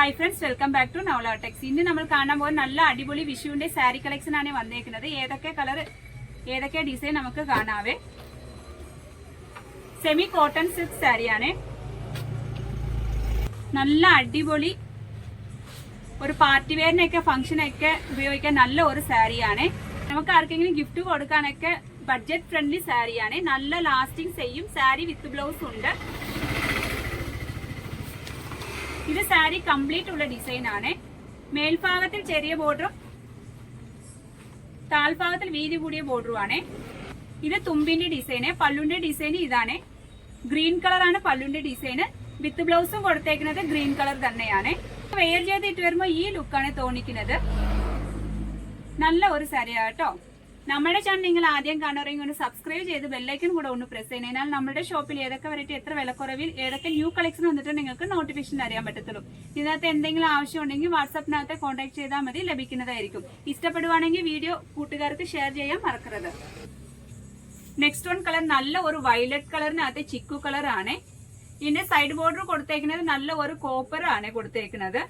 Hi friends welcome back to Navala tex ഇന്ന് നമ്മൾ കാണാൻ പോകുന്ന നല്ല അടിപൊളി വിഷുവിന്റെ സാരി കളക്ഷൻ ആണ് വന്നേക്കുന്നത്. ഏതൊക്കെ കളർ ഏതൊക്കെ ഡിസൈൻ നമുക്ക് കാണാവേ? സെമി കോട്ടൺ സിൽക്ക് സാരിയാണ് നല്ല അടിപൊളി ഒരു പാർട്ടി വെയറിനൊക്കെ ഫംഗ്ഷനൊക്കെ ഉപയോഗിക്കാൻ നല്ല ഒരു സാരിയാണ് നമുക്ക് ആർക്കെങ്കിലും ഗിഫ്റ്റ് കൊടുക്കാനൊക്കെ ബഡ്ജറ്റ് ഫ്രണ്ട്ലി സാരിയാണ് നല്ല ലാസ്റ്റിംഗ് ചെയ്യും സാരി വിത്ത് ബ്ലൗസ് ഉണ്ട്. ഇത് സാരി കംപ്ലീറ്റ് ഉള്ള ഡിസൈൻ ആണ്. മേൽഭാഗത്തിൽ ചെറിയ ബോർഡറും താൽഭാഗത്തിൽ വീതി കൂടിയ ബോർഡറും ആണ്. ഇത് തുമ്പിന്റെ ഡിസൈന് പല്ലുന്റെ ഡിസൈൻ ഇതാണ്. ഗ്രീൻ കളറാണ് പല്ലുന്റെ ഡിസൈന് വിത്ത് ബ്ലൗസും കൊടുത്തേക്കുന്നത് ഗ്രീൻ കളർ തന്നെയാണ്. വെയർ ചെയ്തിട്ട് വരുമ്പോൾ ഈ ലുക്കാണ് തോന്നിക്കുന്നത്. നല്ല ഒരു സാരിയാ കേട്ടോ. നമ്മുടെ ചാനൽ നിങ്ങൾ ആദ്യം കാണുകയും ഒന്ന് സബ്സ്ക്രൈബ് ചെയ്ത് ബെല്ലൈക്കൻ കൂടെ ഒന്ന് പ്രസ് ചെയ്യുന്നതിനാൽ നമ്മുടെ ഷോപ്പിൽ ഏതൊക്കെ വെറൈറ്റി എത്ര വിലക്കുറവിൽ ഏതൊക്കെ ന്യൂ കളക്ഷൻ വന്നിട്ട് നിങ്ങൾക്ക് നോട്ടിഫിക്കേഷൻ അറിയാൻ പറ്റത്തുള്ളൂ. ഇതിനകത്ത് എന്തെങ്കിലും ആവശ്യം ഉണ്ടെങ്കിൽ വാട്സാപ്പിനകത്ത് കോൺടാക്ട് ചെയ്താൽ മതി ലഭിക്കുന്നതായിരിക്കും. ഇഷ്ടപ്പെടുവാണെങ്കിൽ വീഡിയോ കൂട്ടുകാർക്ക് ഷെയർ ചെയ്യാൻ മറക്കരുത്. നെക്സ്റ്റ് വൺ കളർ നല്ല ഒരു വയലറ്റ് കളറിനകത്ത് ചിക്കു കളർ ആണ്. ഇതിന്റെ സൈഡ് ബോർഡർ കൊടുത്തേക്കുന്നത് നല്ല ഒരു കോപ്പർ ആണ് കൊടുത്തേക്കുന്നത്.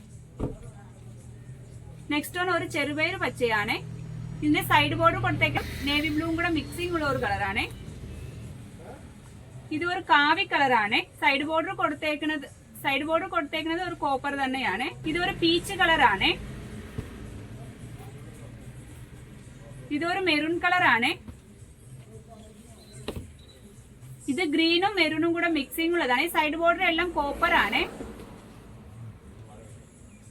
നെക്സ്റ്റ് വൺ ഒരു ചെറുപയർ പച്ചയാണ്. ഇതിന്റെ സൈഡ് ബോർഡർ കൊടുത്തേക്കും. നേവി ബ്ലൂവും കൂടെ മിക്സിംഗ് ഉള്ള ഒരു കളറാണേ ഇത് ഒരു കാവി കളറാണ് സൈഡ് ബോർഡർ കൊടുത്തേക്കുന്നത് സൈഡ് ബോർഡർ കൊടുത്തേക്കുന്നത് ഒരു കോപ്പർ തന്നെയാണ്. ഇത് ഒരു പീച്ച് കളറാണ് ഇതൊരു മെറൂൺ കളറാണ് ഇത് ഗ്രീനും മെറൂണും കൂടെ മിക്സിംഗ് ഉള്ളതാണ്. സൈഡ് ബോർഡർ എല്ലാം കോപ്പർ ആണ്.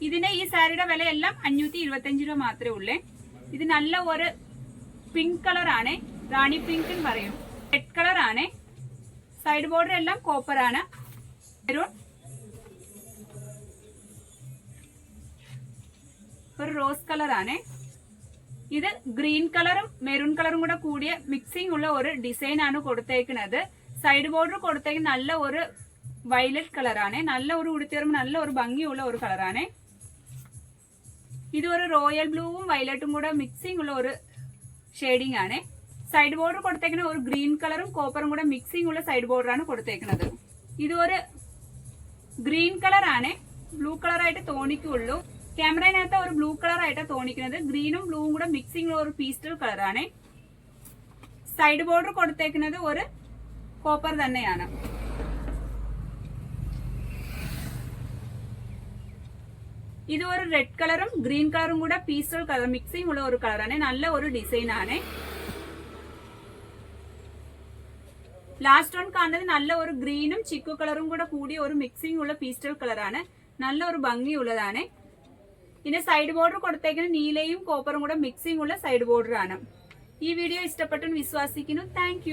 ഇതിന്റെ ഈ സാരിയുടെ വില എല്ലാം അഞ്ഞൂറ്റി ഇരുപത്തി രൂപ മാത്രമേ ഉള്ളേ. ഇത് നല്ല ഒരു പിങ്ക് കളർ ആണ്. റാണി പിങ്ക് എന്ന് പറയും. റെഡ് കളർ ആണ്. സൈഡ് ബോർഡർ എല്ലാം കോപ്പർ മെറൂൺ ഒരു റോസ് കളർ ആണ്. ഇത് ഗ്രീൻ കളറും മെറൂൺ കളറും കൂടെ കൂടിയ മിക്സിംഗ് ഉള്ള ഒരു ഡിസൈൻ ആണ് കൊടുത്തേക്കുന്നത് സൈഡ് ബോർഡർ കൊടുത്തേക്ക് നല്ല ഒരു വയലറ്റ് കളറാണ് നല്ല ഒരു ഉടുത്തേറുമ്പോൾ നല്ല ഒരു ഭംഗിയുള്ള ഒരു കളറാണ് ഇത് ഒരു റോയൽ ബ്ലൂവും വയലറ്റും കൂടെ മിക്സിംഗ് ഉള്ള ഒരു ഷെയ്ഡിംഗ് ആണ്. സൈഡ് ബോർഡർ കൊടുത്തേക്കുന്ന ഒരു ഗ്രീൻ കളറും കോപ്പറും കൂടെ മിക്സിംഗ് ഉള്ള സൈഡ് ബോർഡറാണ് കൊടുത്തേക്കുന്നത് ഇത് ഒരു ഗ്രീൻ കളറാണ് ബ്ലൂ കളറായിട്ട് തോന്നിക്കുള്ളൂ. ക്യാമറയിനകത്ത് ഒരു ബ്ലൂ കളർ ആയിട്ട് തോന്നിക്കുന്നത് ഗ്രീനും ബ്ലൂവും കൂടെ മിക്സിംഗ് ഉള്ള ഒരു പീസ്റ്റൽ കളറാണ് സൈഡ് ബോർഡർ കൊടുത്തേക്കുന്നത് ഒരു കോപ്പർ തന്നെയാണ്. ഇത് ഒരു റെഡ് കളറും ഗ്രീൻ കളറും കൂടെ പീസൽ കളർ മിക്സിംഗ് ഉള്ള ഒരു കളറാണ് നല്ല ഒരു ഡിസൈൻ ആണ്. ലാസ്റ്റ് വൺ കാണുന്നത് നല്ല ഒരു ഗ്രീനും ചിക്കു കളറും കൂടെ കൂടിയ ഒരു മിക്സിംഗ് ഉള്ള പീസ്റ്റൽ കളറാണ് നല്ല ഒരു ഭംഗിയുള്ളതാണ്. പിന്നെ സൈഡ് ബോർഡർ കൊടുത്തേക്കുന്ന നീലയും കോപ്പറും കൂടെ മിക്സിംഗ് ഉള്ള സൈഡ് ബോർഡർ ആണ്. ഈ വീഡിയോ ഇഷ്ടപ്പെട്ടെന്ന് വിശ്വസിക്കുന്നു. താങ്ക്